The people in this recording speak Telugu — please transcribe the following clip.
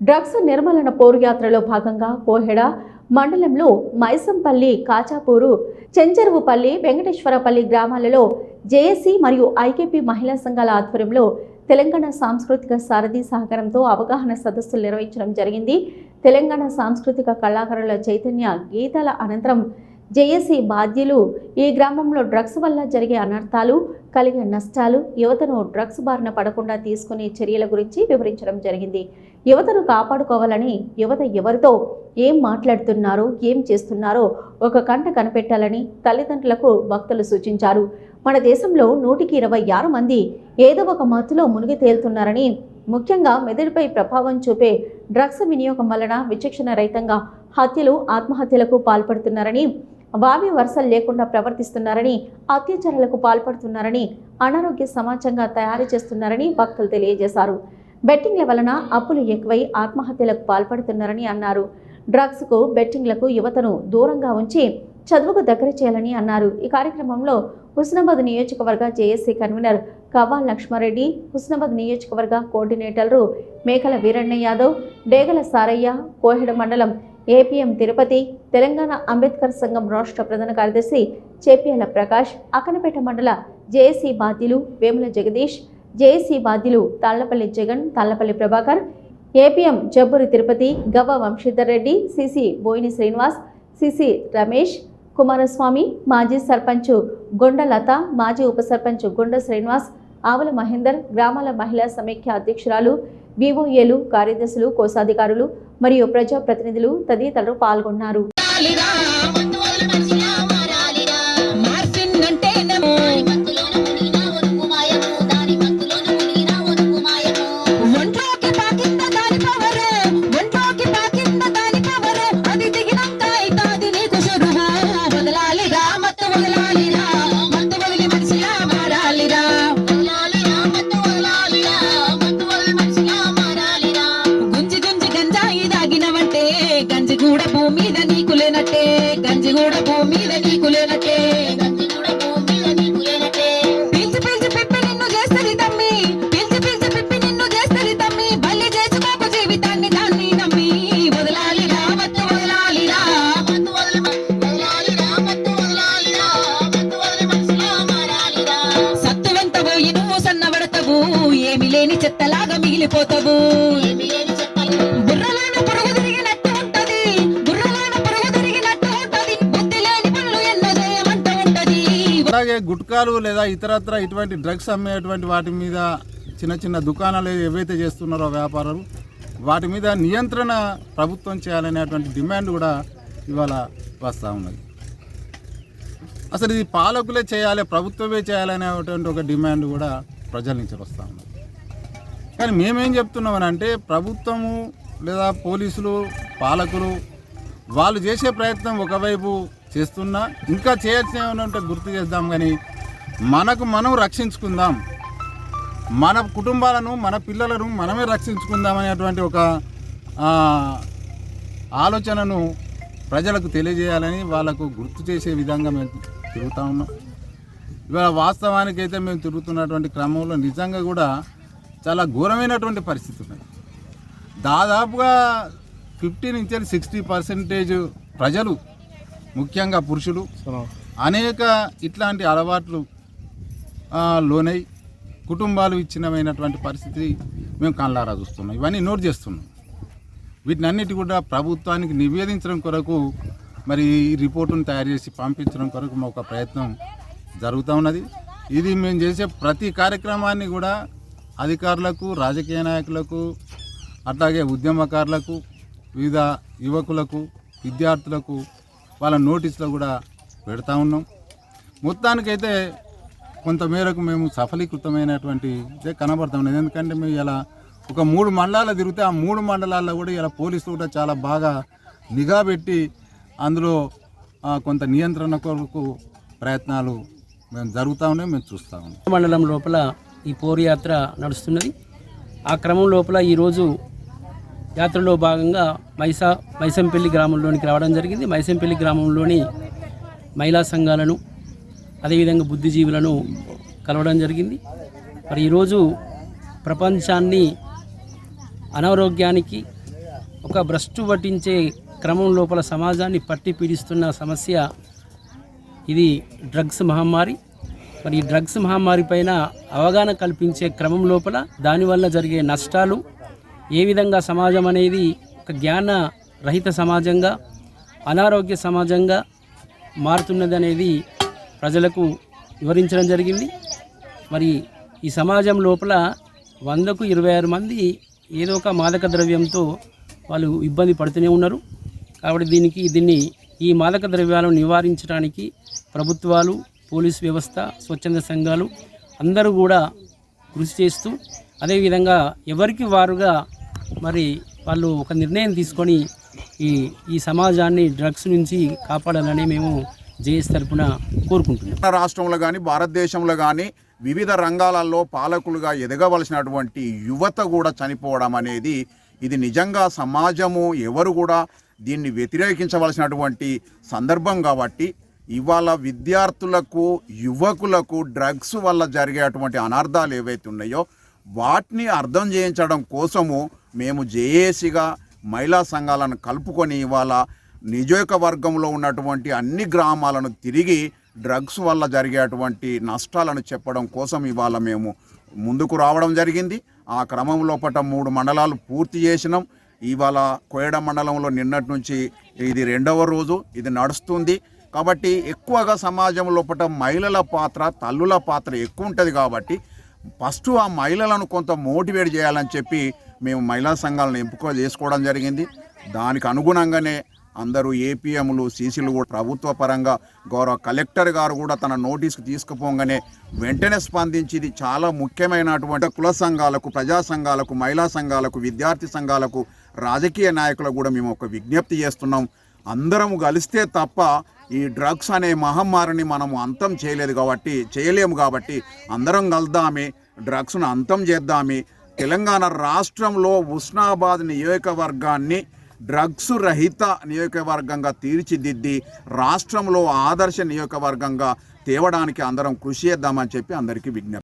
డ్రగ్స్ నిర్మూలన పోరుయాత్రలో భాగంగా కోహెడ మండలంలో మైసంపల్లి కాచాపూరు చెంచెరువుపల్లి వెంకటేశ్వరపల్లి గ్రామాలలో జేఏసీ మరియు ఐకేపీ మహిళా సంఘాల ఆధ్వర్యంలో తెలంగాణ సాంస్కృతిక సారథి సహకారంతో అవగాహన సదస్సులు నిర్వహించడం జరిగింది. తెలంగాణ సాంస్కృతిక కళాకారుల చైతన్య గీతాల అనంతరం జేఏసీ బాధ్యులు ఈ గ్రామంలో డ్రగ్స్ వల్ల జరిగే అనర్థాలు కలిగే నష్టాలు యువతను డ్రగ్స్ బారిన పడకుండా తీసుకునే చర్యల గురించి వివరించడం జరిగింది. యువతను కాపాడుకోవాలని యువత ఎవరితో ఏం మాట్లాడుతున్నారో ఏం చేస్తున్నారో ఒక కంట కనిపెట్టాలని తల్లిదండ్రులకు భక్తులు సూచించారు. మన దేశంలో నూటికి ఇరవై ఆరు మంది ఏదో ఒక మత్తులో మునిగి తేలుతున్నారని ముఖ్యంగా మెదడుపై ప్రభావం చూపే డ్రగ్స్ వినియోగం వలన విచక్షణ రహితంగా హత్యలు ఆత్మహత్యలకు పాల్పడుతున్నారని వావి వరుసలు లేకుండా ప్రవర్తిస్తున్నారని అత్యాచారాలకు పాల్పడుతున్నారని అనారోగ్య సమాజంగా తయారు చేస్తున్నారని భక్తులు తెలియజేశారు. బెట్టింగ్ల వలన అప్పులు ఎక్కువై ఆత్మహత్యలకు పాల్పడుతున్నారని అన్నారు. డ్రగ్స్కు బెట్టింగ్లకు యువతను దూరంగా ఉంచి చదువుకు దగ్గర చేయాలని అన్నారు. ఈ కార్యక్రమంలో హుస్నాబాద్ నియోజకవర్గ జేఏసీ కన్వీనర్ కవ్వా లక్ష్మారెడ్డి హుస్నాబాద్ నియోజకవర్గ కోఆర్డినేటర్లు మేకల వీరಣ್ణ యాదవ్ డేగల సారయ్య కోహెడ మండలం ఏపీఎం తిరుపతి తెలంగాణ అంబేద్కర్ సంఘం రాష్ట్ర ప్రధాన కార్యదర్శి చేపియాల ప్రకాష్ అకనపేట మండల జేఏసీ బాధ్యులు వేముల జగదీష్ జేఏసీ బాధ్యులు Tallapalli Jagan Tallapalli Prabhakar APM Jabburi Tirupati Gavva Vamshidhar Reddy CC Boini Srinivas CC Ramesh Kumaraswamy మాజీ సర్పంచ్ గొండ లత మాజీ ఉప సర్పంచ్ గొండ శ్రీనివాస్ ఆవుల మహేందర్ గ్రామాల మహిళా సమైక్య అధ్యక్షురాలు వివోఏలు కార్యదర్శులు కోశాధికారులు మరియు ప్రజాప్రతినిధులు తదితరులు పాల్గొన్నారు. గంజి కూడా భూమి మీద నీకు లేనట్టే. పీల్చి పీల్చి పిప్పి నిన్ను చేస్తది తమ్మి. పీల్చి పీల్చి పిప్పి నిన్ను చేస్తది తమ్మి. బల్లి చేసుకోకు జీవితాన్ని దాన్ని నమ్మి. వదలాలిరా మత్తు వదలాలిరా సత్తువెంత పోయి నువ్వు సన్నబడతావు. ఏమి లేని చెత్తలాగా మిగిలిపోతావు. గుట్కాలు లేదా ఇతరత్ర ఇటువంటి డ్రగ్స్ అమ్మేటువంటి వాటి మీద చిన్న చిన్న దుకాణాలు ఏవైతే చేస్తున్నారో వ్యాపారాలు వాటి మీద నియంత్రణ ప్రభుత్వం చేయాలనేటువంటి డిమాండ్ కూడా ఇవాళ వస్తూ ఉన్నది. అసలు ఇది పాలకులే చేయాలి ప్రభుత్వమే చేయాలనేటువంటి ఒక డిమాండ్ కూడా ప్రజల నుంచి వస్తూ ఉన్నది. కానీ మేమేం చెప్తున్నామని అంటే ప్రభుత్వము లేదా పోలీసులు పాలకులు వాళ్ళు చేసే ప్రయత్నం ఒకవైపు చేస్తున్నా. ఇంకా చేయాల్సిన ఉంటే గుర్తు చేద్దాం కానీ మనకు మనం రక్షించుకుందాం. మన కుటుంబాలను మన పిల్లలను మనమే రక్షించుకుందాం అనేటువంటి ఒక ఆలోచనను ప్రజలకు తెలియజేయాలని వాళ్ళకు గుర్తు చేసే విధంగా మేము తిరుగుతూ ఉన్నాం. ఇవాళ వాస్తవానికి అయితే మేము తిరుగుతున్నటువంటి క్రమంలో నిజంగా కూడా చాలా ఘోరమైనటువంటి పరిస్థితి ఉన్నాయి దాదాపుగా ఫిఫ్టీ నుంచి సిక్స్టీ పర్సెంటేజ్ ప్రజలు ముఖ్యంగా పురుషులు. అనేక ఇట్లాంటి అలవాట్లు లోనై కుటుంబాలు విచ్ఛిన్నమైనటువంటి పరిస్థితి మేము కళ్ళారా చూస్తున్నాం. ఇవన్నీ నోట్ చేస్తున్నాం. వీటిని అన్నిటి కూడా ప్రభుత్వానికి నివేదించడం కొరకు మరి ఈ రిపోర్టును తయారు చేసి పంపించడం కొరకు మా ఒక ప్రయత్నం జరుగుతూ ఉన్నది. ఇది మేము చేసే ప్రతి కార్యక్రమాన్ని కూడా అధికారులకు రాజకీయ నాయకులకు అట్లాగే ఉద్యమకారులకు వివిధ యువకులకు విద్యార్థులకు వాళ్ళ నోటీసులో కూడా పెడతా ఉన్నాం. మొత్తానికైతే కొంతమేరకు మేము సఫలీకృతమైనటువంటి ఇదే కనబడుతున్నాం ఎందుకంటే మేము ఇలా ఒక మూడు మండలాలు తిరిగితే ఆ మూడు మండలాల్లో కూడా ఇలా పోలీసులు కూడా చాలా బాగా నిఘా పెట్టి అందులో కొంత నియంత్రణ కొరకు ప్రయత్నాలు మేము జరుగుతూ ఉన్నాయి మేము చూస్తూ ఉన్నాం. మండలం లోపల ఈ పోరు యాత్ర నడుస్తున్నది. ఆ క్రమం లోపల ఈరోజు యాత్రలో భాగంగా మైసా మైసంపల్లి గ్రామంలోనికి రావడం జరిగింది. మైసంపల్లి గ్రామంలోని మహిళా సంఘాలను అదేవిధంగా బుద్ధిజీవులను కలవడం జరిగింది. మరి ఈరోజు ప్రపంచాన్ని అనారోగ్యానికి ఒక భ్రష్టు పట్టించే క్రమం లోపల సమాజాన్ని పట్టి పీడిస్తున్న సమస్య ఇది డ్రగ్స్ మహమ్మారి. మరి ఈ డ్రగ్స్ మహమ్మారి పైన అవగాహన కల్పించే క్రమం లోపల దానివల్ల జరిగే నష్టాలు ఏ విధంగా సమాజం అనేది ఒక జ్ఞాన రహిత సమాజంగా అనారోగ్య సమాజంగా మారుతున్నది అనేది ప్రజలకు వివరించడం జరిగింది. మరి ఈ సమాజం లోపల వందకు ఇరవై ఆరు మంది ఏదో ఒక మాదక ద్రవ్యంతో వాళ్ళు ఇబ్బంది పడుతూనే ఉన్నారు. కాబట్టి దీనికి దీన్ని ఈ మాదక ద్రవ్యాలను నివారించడానికి ప్రభుత్వాలు పోలీస్ వ్యవస్థ స్వచ్ఛంద సంఘాలు అందరూ కూడా కృషి చేస్తూ అదేవిధంగా ఎవరికి వారుగా మరి వాళ్ళు ఒక నిర్ణయం తీసుకొని ఈ ఈ సమాజాన్ని డ్రగ్స్ నుంచి కాపాడాలని మేము జేఎస్ తరపున కోరుకుంటున్నాం. మన రాష్ట్రంలో కానీ భారతదేశంలో కానీ వివిధ రంగాలలో పాలకులుగా ఎదగవలసినటువంటి యువత కూడా చనిపోవడం అనేది ఇది నిజంగా సమాజము ఎవరు కూడా దీన్ని వ్యతిరేకించవలసినటువంటి సందర్భం కాబట్టి ఇవాళ విద్యార్థులకు యువకులకు డ్రగ్స్ వల్ల జరిగేటువంటి అనర్థాలు ఏవైతే ఉన్నాయో వాటిని అర్థం చేయించడం కోసము మేము జేఏసీగా మహిళా సంఘాలను కలుపుకొని ఇవాళ నియోజకవర్గంలో ఉన్నటువంటి అన్ని గ్రామాలను తిరిగి డ్రగ్స్ వల్ల జరిగేటువంటి నష్టాలను చెప్పడం కోసం ఇవాళ మేము ముందుకు రావడం జరిగింది. ఆ క్రమం లోపట మూడు మండలాలు పూర్తి చేసినాం. ఇవాళ కోయడ మండలంలో నిన్నటి నుంచి ఇది రెండవ రోజు ఇది నడుస్తుంది. కాబట్టి ఎక్కువగా సమాజం లోపల మహిళల పాత్ర తల్లుల పాత్ర ఎక్కువ ఉంటుంది కాబట్టి ఫస్ట్ ఆ మహిళలను కొంత మోటివేట్ చేయాలని చెప్పి మేము మహిళా సంఘాలను ఎంపిక చేసుకోవడం జరిగింది. దానికి అనుగుణంగానే అందరూ ఏపీఎంలు సీసీలు కూడా ప్రభుత్వ పరంగా గౌరవ కలెక్టర్ గారు కూడా తన నోటీస్కి తీసుకుపోగానే వెంటనే స్పందించి ఇది చాలా ముఖ్యమైనటువంటి కుల సంఘాలకు ప్రజా సంఘాలకు మహిళా సంఘాలకు విద్యార్థి సంఘాలకు రాజకీయ నాయకులకు కూడా మేము ఒక విజ్ఞప్తి చేస్తున్నాం. అందరం కలిస్తే తప్ప ఈ డ్రగ్స్ అనే మహమ్మారిని మనము అంతం చేయలేదు కాబట్టి చేయలేము కాబట్టి అందరం కలుద్దామే డ్రగ్స్ను అంతం చేద్దామే తెలంగాణ రాష్ట్రంలో ఉస్నాబాద్ నియోజకవర్గాన్ని డ్రగ్స్ రహిత నియోజకవర్గంగా తీర్చిదిద్ది రాష్ట్రంలో ఆదర్శ నియోజకవర్గంగా తేవడానికి అందరం కృషి చేద్దామని చెప్పి అందరికీ విజ్ఞప్తి.